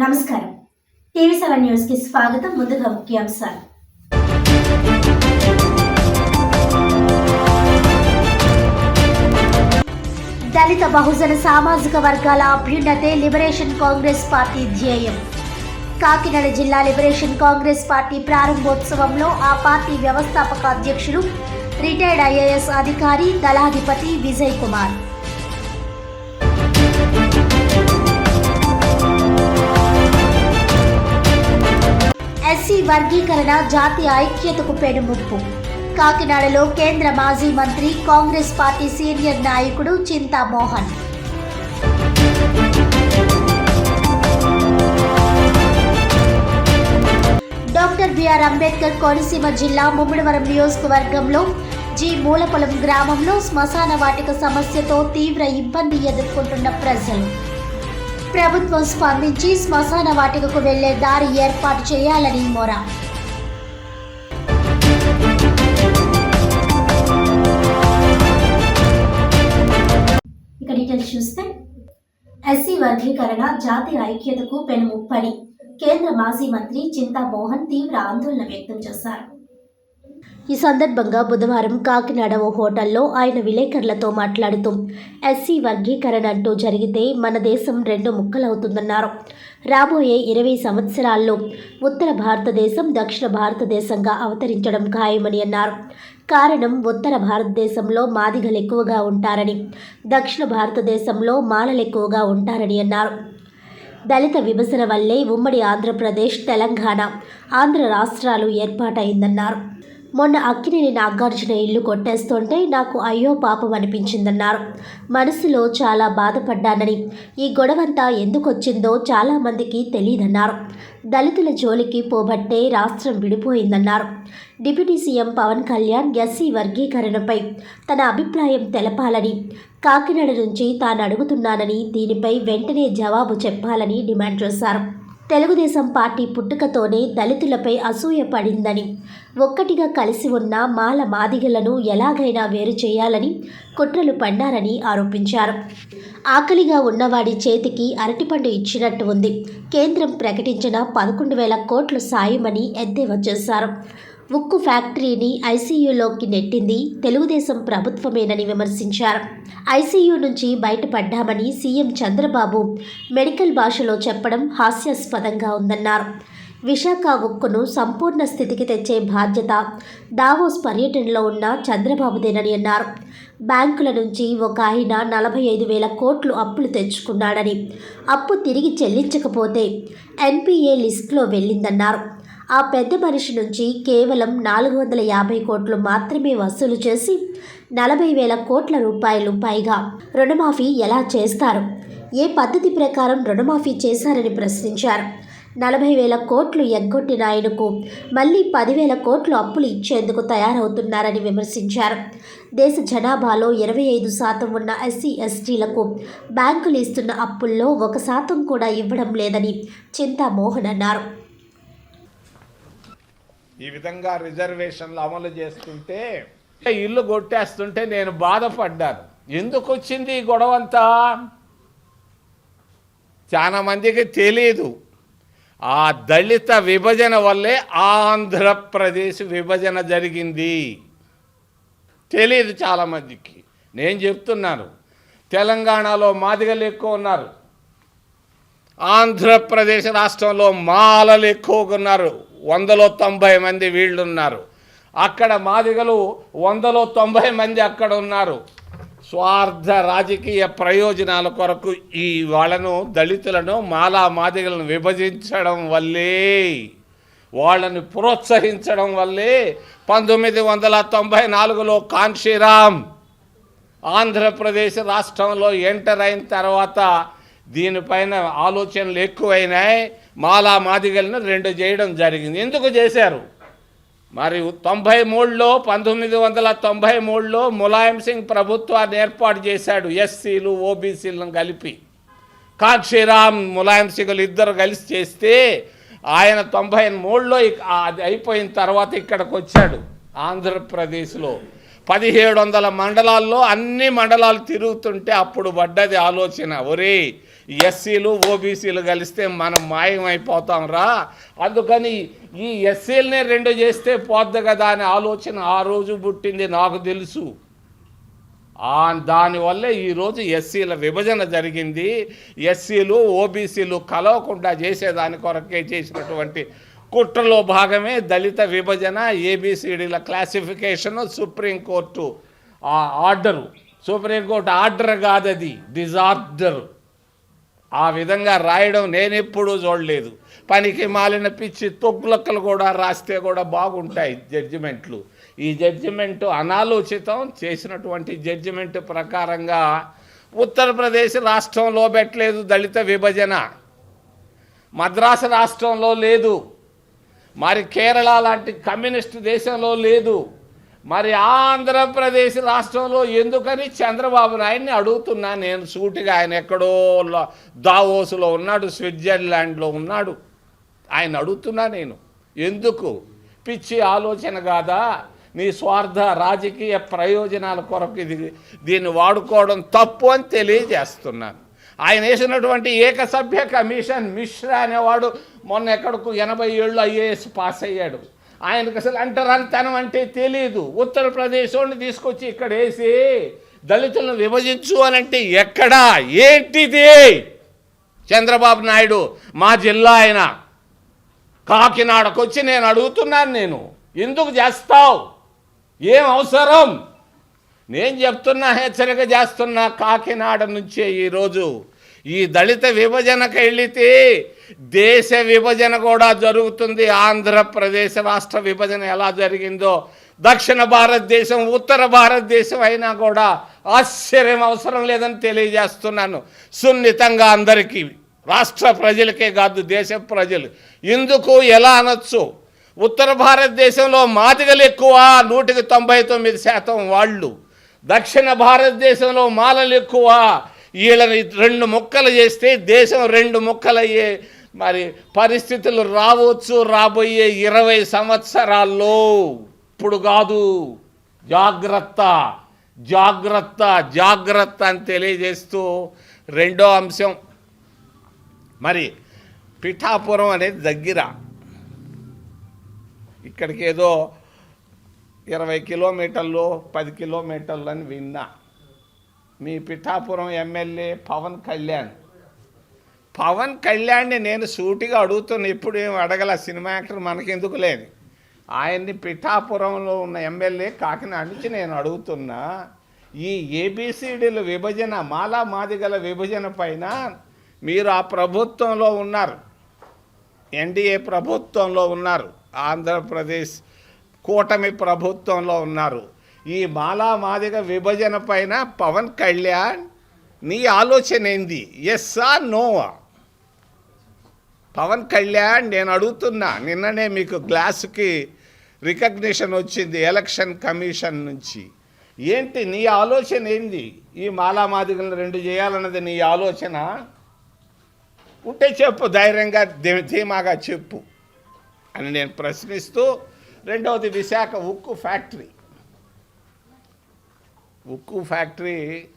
నమస్కారం. TV seven న్యూస్కి స్వాగతం ముందుగా ముఖ్యాంశాలు. దళిత బహుజన సామాజిక వర్గాల అభ్యున్నతే లిబరేషన్ కాంగ్రెస్ పార్టీ ధ్యేయం. కాకినాడ జిల్లా లిబరేషన్ కాంగ్రెస్ పార్టీ ప్రారంభోత్సవంలో ఆ పార్టీ వ్యవస్థాపక అధ్యక్షులు రిటైర్డ్ ఐఏఎస్ అధికారి దళాధిపతి విజయ్ కుమార్. ఎస్సీ వర్గీకరణ జాతి ఐక్యతకు పెనుముప్పు. కాకినాడలో కేంద్ర మాజీ మంత్రి కాంగ్రెస్ పార్టీ సీనియర్ నాయకుడు చింతామోహన్ డాక్టర్ బిఆర్ అంబేద్కర్ కోనసీమ జిల్లా ముమ్మడివరం నియోజకవర్గంలో జి మూలపొలం గ్రామంలో శ్మశాన వాటిక సమస్యతో తీవ్ర ఇబ్బంది ఎదుర్కొంటున్న ప్రజలు. ప్రభుత్వం స్పందించి శ్మశాన వాటికకు వెళ్ళే దారి ఏర్పాటు చేయాలని మొరా. ఇక డీటెయిల్స్ చూస్తే ఎస్సీ వర్గీకరణ జాతి ఐక్యతకు పెనుముప్పని. కేంద్ర మాజీ మంత్రి చింతా మోహన్ తీవ్ర ఆందోళన వ్యక్తం చేశారు. ఈ సందర్భంగా బుధవారం కాకినాడ ఓ హోటల్లో ఆయన విలేకరులతో మాట్లాడుతూ ఎస్సీ వర్గీకరణ అంటూ జరిగితే మన దేశం రెండు ముక్కలవుతుందన్నారు. రాబోయే ఇరవై సంవత్సరాల్లో ఉత్తర భారతదేశం దక్షిణ భారతదేశంగా అవతరించడం ఖాయమని అన్నారు. కారణం ఉత్తర భారతదేశంలో మాదిగలు ఎక్కువగా ఉంటారని దక్షిణ భారతదేశంలో మాలలు ఎక్కువగా ఉంటారని అన్నారు. దళిత విభజన వల్లే ఉమ్మడి ఆంధ్రప్రదేశ్ తెలంగాణ ఆంధ్ర రాష్ట్రాలు ఏర్పాటైందన్నారు. మొన్న అక్కినేని నాగార్జున ఇల్లు కొట్టేస్తుంటే నాకు అయ్యో పాపం అనిపించిందన్నారు. మనసులో చాలా బాధపడ్డానని. ఈ గొడవంతా ఎందుకు వచ్చిందో చాలామందికి తెలియదన్నారు దళితుల జోలికి పోబట్టే రాష్ట్రం విడిపోయిందన్నారు. Deputy CM Pawan Kalyan SC వర్గీకరణపై తన అభిప్రాయం తెలపాలని కాకినాడ నుంచి తాను అడుగుతున్నానని దీనిపై వెంటనే జవాబు చెప్పాలని డిమాండ్ చేశారు. తెలుగుదేశం పార్టీ పుట్టుకతోనే దళితులపై అసూయ పడిందని ఒక్కటిగా కలిసి ఉన్న మాల మాదిగలను ఎలాగైనా వేరు చేయాలని కుట్రలు పన్నారని ఆరోపించారు. ఆకలిగా ఉన్నవాడి చేతికి అరటిపండు ఇచ్చినట్టు ఉంది. కేంద్రం ప్రకటించిన పదకొండు వేల కోట్లు సాయమని ఎద్దేవా చేశారు. ఉక్కు ఫ్యాక్టరీని ఐసీయూలోకి నెట్టింది తెలుగుదేశం ప్రభుత్వమేనని విమర్శించారు. ఐసీయూ నుంచి బయటపడ్డామని సీఎం చంద్రబాబు మెడికల్ భాషలో చెప్పడం హాస్యాస్పదంగా ఉందన్నారు. విశాఖ ఉక్కును సంపూర్ణ స్థితికి తెచ్చే బాధ్యత దావోస్ పర్యటనలో ఉన్న చంద్రబాబుదేనని అన్నారు. బ్యాంకుల నుంచి ఒక ఆయన నలభై ఐదు వేల కోట్లు అప్పులు తెచ్చుకున్నాడని అప్పు తిరిగి చెల్లించకపోతే ఎన్పిఏ లిస్టులో వెళ్ళిందన్నారు. ఆ పెద్ద మనిషి నుంచి కేవలం నాలుగు వందల యాభై కోట్లు మాత్రమే వసూలు చేసి నలభై వేల కోట్ల రూపాయలు పైగా రుణమాఫీ ఎలా చేస్తారు? ఏ పద్ధతి ప్రకారం రుణమాఫీ చేశారని ప్రశ్నించారు. నలభై వేల కోట్లు ఎగ్గొట్టిన ఆయనకు మళ్ళీ పదివేల కోట్లు అప్పులు ఇచ్చేందుకు తయారవుతున్నారని విమర్శించారు. దేశ జనాభాలో ఇరవై ఐదు శాతం ఉన్న ఎస్సీ ఎస్టీలకు బ్యాంకులు ఇస్తున్న అప్పుల్లో ఒక శాతం కూడా ఇవ్వడం లేదని చింతామోహన్ అన్నారు. ఈ విధంగా రిజర్వేషన్లు అమలు చేస్తుంటే ఇల్లు కొట్టేస్తుంటే నేను బాధపడ్డాను. ఎందుకు వచ్చింది ఈ గొడవంతా? చాలా మందికి తెలియదు ఆ దళిత విభజన వల్లే ఆంధ్రప్రదేశ్ విభజన జరిగింది. తెలియదు చాలామందికి నేను చెప్తున్నాను. తెలంగాణలో మాదిగలు ఎక్కువ ఉన్నారు. ఆంధ్రప్రదేశ్ రాష్ట్రంలో మాలలు ఎక్కువగా ఉన్నారు. వందలో తొంభై మంది వీళ్ళు ఉన్నారు అక్కడ మాదిగలు వందలో తొంభై మంది అక్కడ ఉన్నారు. స్వార్థ రాజకీయ ప్రయోజనాల కొరకు ఈ వాళ్ళను దళితులను మాలా మాదిగలను విభజించడం వల్లే వాళ్ళని ప్రోత్సహించడం వల్లే పంతొమ్మిది వందల తొంభై నాలుగులో కాన్షీరామ్ ఆంధ్రప్రదేశ్ రాష్ట్రంలో ఎంటర్ అయిన తర్వాత దీనిపైన ఆలోచనలు ఎక్కువైనాయి. మాలా మాదిగలను రెండు చేయడం జరిగింది. ఎందుకు చేశారు? మరి తొంభై మూడులో పంతొమ్మిది వందల తొంభై మూడులో ములాయం సింగ్ ప్రభుత్వాన్ని ఏర్పాటు చేశాడు ఎస్సీలు ఓబీసీలను కలిపి. కాక్షీరామ్ ములాయం సింగ్లు ఇద్దరు కలిసి చేస్తే ఆయన తొంభై మూడులో ఇక- అది అయిపోయిన తర్వాత ఇక్కడికి వచ్చాడు ఆంధ్రప్రదేశ్లో. పదిహేడు వందల మండలాల్లో అన్ని మండలాలు తిరుగుతుంటే అప్పుడు పడ్డది ఆలోచన. ఒరే ఎస్సీలు ఓబీసీలు కలిస్తే మనం మాయమైపోతాం రా. అందుకని ఈ ఎస్సీలనే రెండు చేస్తే పోద్ది కదా అనే ఆలోచన ఆ రోజు పుట్టింది నాకు తెలుసు. దానివల్లే ఈరోజు ఎస్సీల విభజన జరిగింది. ఎస్సీలు ఓబీసీలు కలవకుండా చేసేదాని కొరకే చేసినటువంటి కుట్రలో భాగమే దళిత విభజన ఏబిసిడీల classification Supreme Court order Supreme Court order కాదది డిజార్డర్ ఆ విధంగా రాయడం నేను ఎప్పుడూ చూడలేదు. పనికి మాలిన పిచ్చి తొగ్గులక్కలు కూడా రాస్తే కూడా బాగుంటాయి జడ్జిమెంట్లు. ఈ జడ్జిమెంట్ అనాలోచితం చేసినటువంటి జడ్జిమెంట్ ప్రకారంగా ఉత్తరప్రదేశ్ రాష్ట్రంలో పెట్టలేదు దళిత విభజన. మద్రాసు రాష్ట్రంలో లేదు. మరి కేరళ లాంటి కమ్యూనిస్ట్ దేశంలో లేదు. మరి ఆంధ్రప్రదేశ్ రాష్ట్రంలో ఎందుకని చంద్రబాబు నాయుడిని అడుగుతున్నా నేను సూటిగా. ఆయన ఎక్కడో దావోసులో ఉన్నాడు స్విట్జర్లాండ్లో ఉన్నాడు. ఆయన అడుగుతున్నా నేను. ఎందుకు? పిచ్చి ఆలోచన కాదా? నీ స్వార్థ రాజకీయ ప్రయోజనాల కొరకు ఇది దీన్ని వాడుకోవడం తప్పు అని తెలియజేస్తున్నాను ఆయన వేసినటువంటి ఏకసభ్య కమిషన్ మిశ్రా అనేవాడు మొన్న ఎక్కడకు ఎనభై ఏళ్ళు ఐఏఎస్ పాస్ అయ్యాడు. ఆయనకు అసలు అంటరానితనం అంటే తెలియదు ఉత్తరప్రదేశ్ వాడిని తీసుకొచ్చి ఇక్కడ వేసి దళితులను విభజించు అని అంటే ఎక్కడా? ఏంటిది? చంద్రబాబు నాయుడు మా జిల్లా ఆయన. కాకినాడకు వచ్చి నేను అడుగుతున్నాను నేను. ఎందుకు చేస్తావు? ఏం అవసరం? నేను చెప్తున్నా హెచ్చరిక చేస్తున్నా కాకినాడ నుంచే ఈరోజు. ఈ దళిత విభజనకు వెళితే దేశ విభజన కూడా జరుగుతుంది. ఆంధ్రప్రదేశ్ రాష్ట్ర విభజన ఎలా జరిగిందో దక్షిణ భారతదేశం ఉత్తర భారతదేశం అయినా కూడా ఆశ్చర్యం అవసరం లేదని తెలియజేస్తున్నాను. సున్నితంగా అందరికీ రాష్ట్ర ప్రజలకే కాదు దేశ ప్రజలు. ఎందుకు ఎలా అనొచ్చు? ఉత్తర భారతదేశంలో మాదిగలు ఎక్కువ నూటికి తొంభై తొమ్మిది శాతం వాళ్ళు. దక్షిణ భారతదేశంలో మాలలు ఎక్కువ. వీళ్ళని రెండు ముక్కలు చేస్తే దేశం రెండు ముక్కలయ్యే మరి పరిస్థితులు రావచ్చు రాబోయే ఇరవై సంవత్సరాల్లో. ఇప్పుడు కాదు. జాగ్రత్త జాగ్రత్త జాగ్రత్త అని తెలియజేస్తూ రెండో అంశం. మరి పిఠాపురం అనేది దగ్గర. ఇక్కడికి ఏదో ఇరవై కిలోమీటర్లు పది కిలోమీటర్లు అని విన్నా. మీ పిఠాపురం ఎమ్మెల్యే పవన్ కళ్యాణ్. పవన్ కళ్యాణ్ని నేను సూటిగా అడుగుతున్న ఇప్పుడు ఏం అడగల సినిమా యాక్టర్ మనకెందుకు లేదు ఆయన్ని పిఠాపురంలో ఉన్న ఎమ్మెల్యే కాకినాడ నుంచి నేను అడుగుతున్నా ఈ ఏబిసిడీల విభజన మాలా మాదిగల విభజన పైన మీరు ఆ ప్రభుత్వంలో ఉన్నారు. ఎన్డీఏ ప్రభుత్వంలో ఉన్నారు. ఆంధ్రప్రదేశ్ కూటమి ప్రభుత్వంలో ఉన్నారు. ఈ మాలా మాదిగ విభజన పైన పవన్ కళ్యాణ్ నీ ఆలోచన ఏంది? ఎస్ ఆ నోవా పవన్ కళ్యాణ్ నేను అడుగుతున్నా నిన్ననే మీకు గ్లాసుకి రికగ్నిషన్ వచ్చింది ఎలక్షన్ కమిషన్ నుంచి. ఏంటి నీ ఆలోచన ఏంది? ఈ మాలామాదిగలను రెండు చేయాలన్నది నీ ఆలోచన? ఉంటే చెప్పు ధైర్యంగా ధీమాగా చెప్పు అని నేను ప్రశ్నిస్తూ రెండవది విశాఖ ఉక్కు ఫ్యాక్టరీ. ఉక్కు ఫ్యాక్టరీ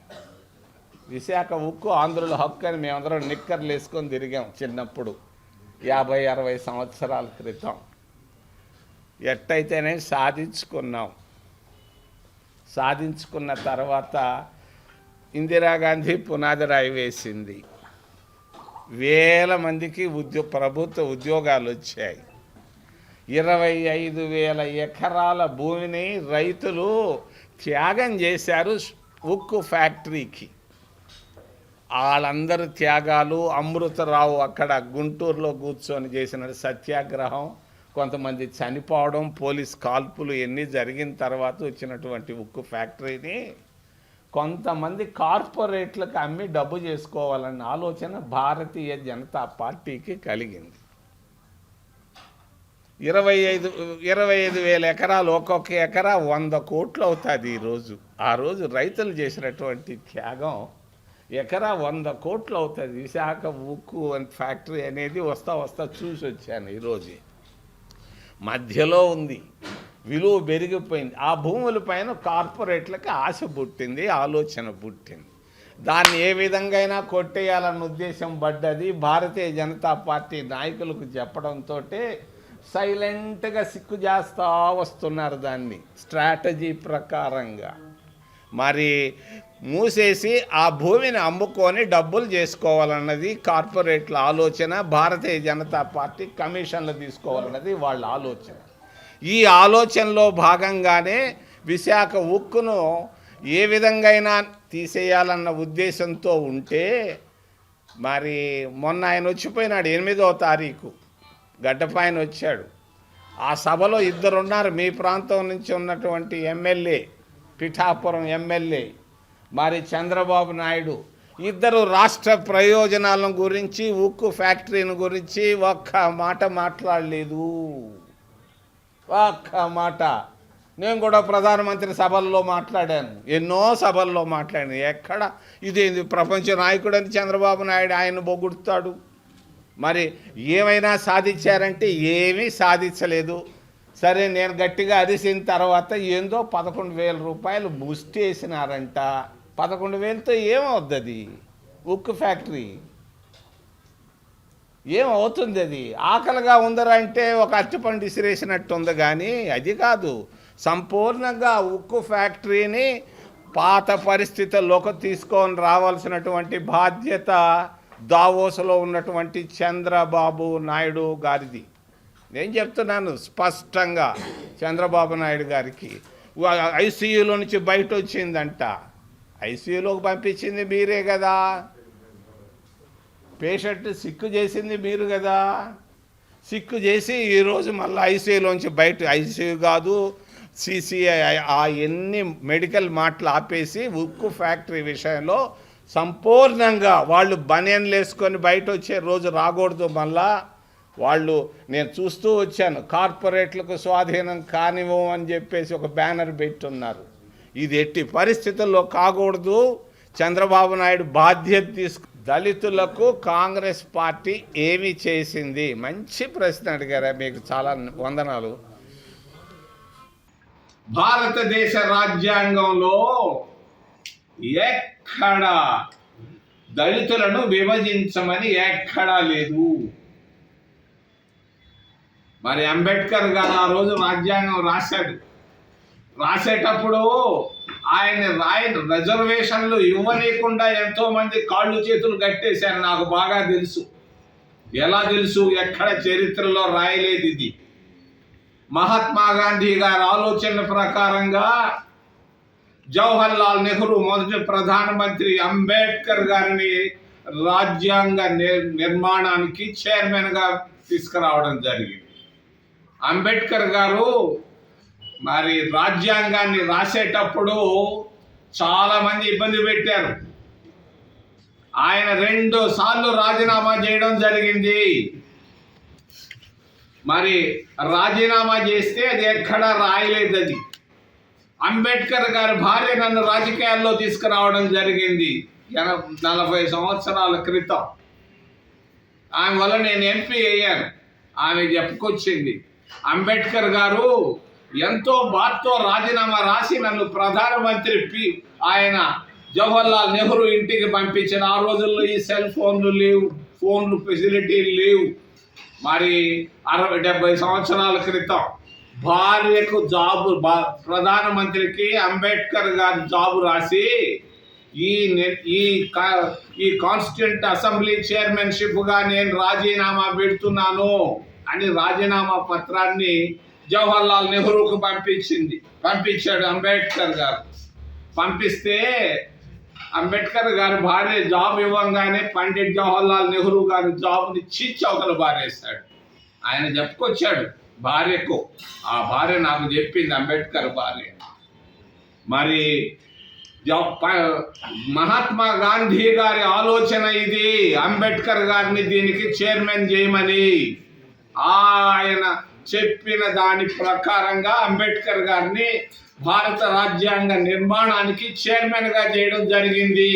విశాఖ ఉక్కు ఆంధ్రుల హక్కు అని మేమందరం నిక్కర్లు వేసుకొని తిరిగాం చిన్నప్పుడు యాభై అరవై సంవత్సరాల క్రితం. ఎట్టయితేనే సాధించుకున్నాం. సాధించుకున్న తర్వాత ఇందిరాగాంధీ పునాది రాయి వేసింది. వేల మందికి ఉద్యో ప్రభుత్వ ఉద్యోగాలు వచ్చాయి. ఇరవై ఐదు వేల ఎకరాల భూమిని రైతులు త్యాగం చేశారు ఉక్కు ఫ్యాక్టరీకి. వాళ్ళందరి త్యాగాలు అమృతరావు అక్కడ గుంటూరులో కూర్చొని చేసిన సత్యాగ్రహం కొంతమంది చనిపోవడం పోలీస్ కాల్పులు ఎన్ని జరిగిన తర్వాత వచ్చినటువంటి ఉక్కు ఫ్యాక్టరీని కొంతమంది కార్పొరేట్లకు అమ్మి డబ్బు చేసుకోవాలన్న ఆలోచన భారతీయ జనతా పార్టీకి కలిగింది. ఇరవై ఐదు ఇరవై ఐదు వేల ఎకరాలు ఒక్కొక్క ఎకరా వంద కోట్లు అవుతుంది ఈరోజు ఆ రోజు రైతులు చేసినటువంటి త్యాగం ఎకరా వంద కోట్లు అవుతుంది. విశాఖ ఉక్కు ఫ్యాక్టరీ అనేది వస్తా వస్తా చూసి వచ్చాను ఈరోజు మధ్యలో ఉంది. విలువ పెరిగిపోయింది. ఆ భూముల పైన కార్పొరేట్లకి ఆశ పుట్టింది ఆలోచన పుట్టింది. దాన్ని ఏ విధంగా అయినా కొట్టేయాలన్న ఉద్దేశం పడ్డది. భారతీయ జనతా పార్టీ నాయకులకు చెప్పడంతో సైలెంట్గా సిక్కు చేస్తూ వస్తున్నారు దాన్ని. స్ట్రాటజీ ప్రకారంగా. మరి మూసేసి ఆ భూమిని అమ్ముకొని డబ్బులు చేసుకోవాలన్నది కార్పొరేట్ల ఆలోచన భారతీయ జనతా పార్టీ కమిషన్లు తీసుకోవాలన్నది వాళ్ళ ఆలోచన. ఈ ఆలోచనలో భాగంగానే విశాఖ ఉక్కును ఏ విధంగా అయినా తీసేయాలన్న ఉద్దేశంతో ఉంటే మరి మొన్న ఆయన వచ్చిపోయినాడు ఎనిమిదవ తారీఖు. గడ్డపాయన వచ్చాడు ఆ సభలో ఇద్దరున్నారు. మీ ప్రాంతం నుంచి ఉన్నటువంటి ఎమ్మెల్యే పిఠాపురం ఎమ్మెల్యే మరి చంద్రబాబు నాయుడు. ఇద్దరు రాష్ట్ర ప్రయోజనాల గురించి ఉక్కు ఫ్యాక్టరీని గురించి ఒక్క మాట మాట్లాడలేదు. ఒక్క మాట. నేను కూడా ప్రధానమంత్రి సభల్లో మాట్లాడాను. ఎన్నో సభల్లో మాట్లాడాను. ఎక్కడ? ఇదేంది ప్రపంచ నాయకుడు అని చంద్రబాబు నాయుడు ఆయన బొగుడుతాడు మరి ఏమైనా సాధించారంటే ఏమీ సాధించలేదు. సరే నేను గట్టిగా అరిసిన తర్వాత ఏందో పదకొండు వేల రూపాయలు బూస్ట్ వేసినారంట. పదకొండు వేలతో ఏమవుద్ది అది ఉక్కు ఫ్యాక్టరీ. ఏమవుతుంది అది? ఆకలిగా ఉందరా అంటే ఒక అరటిపండు ఇసిరేసినట్టు ఉంది కానీ అది కాదు. సంపూర్ణంగా ఉక్కు ఫ్యాక్టరీని పాత పరిస్థితుల్లోకి తీసుకొని రావాల్సినటువంటి బాధ్యత దావోసులో ఉన్నటువంటి చంద్రబాబు నాయుడు గారిది. నేను చెప్తున్నాను స్పష్టంగా చంద్రబాబు నాయుడు గారికి. ఐసీయూలో నుంచి బయట వచ్చిందంట ఐసీయూలోకి పంపించింది మీరే కదా. పేషెంట్ సిక్కు చేసింది మీరు కదా. సిక్కు చేసి ఈరోజు మళ్ళీ ఐసీయూలోంచి బయట ఐసీయూ కాదు సిసిఐ ఆ ఎన్ని మెడికల్ మాటలు ఆపేసి ఉక్కు ఫ్యాక్టరీ విషయంలో సంపూర్ణంగా వాళ్ళు బనియన్లు వేసుకొని బయట వచ్చే రోజు రాకూడదు మళ్ళా. వాళ్ళు నేను చూస్తూ వచ్చాను కార్పొరేట్లకు స్వాధీనం కానివ్వం అని చెప్పేసి ఒక బ్యానర్ పెట్టున్నారు. ఇది ఎట్టి పరిస్థితుల్లో కాకూడదు. చంద్రబాబు నాయుడు బాధ్యత తీసుకు దళితులకు కాంగ్రెస్ పార్టీ ఏమి చేసింది? మంచి ప్రశ్న అడిగారా మీకు చాలా వందనాలు. భారతదేశ రాజ్యాంగంలో ఎక్కడ? దళితులను విభజించమని ఎక్కడా లేదు. మరి అంబేద్కర్ గారు ఆ రోజు రాజ్యాంగం రాశాడు. రాసేటప్పుడు ఆయన రాయ రిజర్వేషన్లు ఇవ్వనీయకుండా ఎంతో మంది కాళ్ళు చేతులు కట్టేశారు. నాకు బాగా తెలుసు. ఎలా తెలుసు? ఎక్కడ చరిత్రలో రాయలేదు ఇది. మహాత్మా గాంధీ గారి ఆలోచన ప్రకారంగా జవహర్ లాల్ నెహ్రూ మొదటి ప్రధానమంత్రి అంబేద్కర్ గారిని రాజ్యాంగ నిర్- నిర్మాణానికి చైర్మన్గా తీసుకురావడం జరిగింది. అంబేద్కర్ గారు మరి రాజ్యాంగాన్ని రాసేటప్పుడు చాలా మంది ఇబ్బంది పెట్టారు. ఆయన రెండు సార్లు రాజీనామా చేయడం జరిగింది. మరి రాజీనామా చేస్తే అది ఎక్కడా రాయలేదు అది అంబేద్కర్ గారి భార్య నన్ను రాజకీయాల్లో తీసుకురావడం జరిగింది. ఎన- నలభై సంవత్సరాల క్రితం. ఆమె వల్ల నేను ఎంపీ అయ్యాను. ఆమె చెప్పుకొచ్చింది అంబేద్కర్ గారు ఎంతో బాధతో రాజీనామా రాసి నన్ను ప్రధానమంత్రి పి ఆయన జవహర్లాల్ నెహ్రూ ఇంటికి పంపించిన ఆ రోజుల్లో ఈ సెల్ ఫోన్లు లేవు ఫోన్లు ఫెసిలిటీలు లేవు. మరి అరవై డెబ్బై సంవత్సరాల క్రితం భార్యకు జాబు బా- ప్రధానమంత్రికి అంబేద్కర్ గారు జాబు రాసి ఈ నె- ఈ ఈ కాన్స్టిట్యూంట్ అసెంబ్లీ చైర్మన్షిప్గా నేను రాజీనామా పెడుతున్నాను అని రాజీనామా పత్రాన్ని జవహర్లాల్ నెహ్రూకు పంపించింది. పంపించాడు అంబేద్కర్ గారు. పంపిస్తే అంబేద్కర్ గారి భార్య జాబ్ ఇవ్వంగానే పండిట్ జవహర్లాల్ నెహ్రూ గారి జాబ్ని చిచ్చి అవతల బారేశాడు ఆయన చెప్పుకొచ్చాడు. భార్యకు ఆ భార్య నాకు చెప్పింది అంబేద్కర్ భార్య. మరి మహాత్మా గాంధీ గారి ఆలోచన ఇది అంబేద్కర్ గారిని దీనికి చైర్మన్ చేయమని. ఆయన చెప్పిన దాని ప్రకారంగా అంబేద్కర్ గారిని భారత రాజ్యాంగ నిర్మాణానికి చైర్మన్గా చేయడం జరిగింది.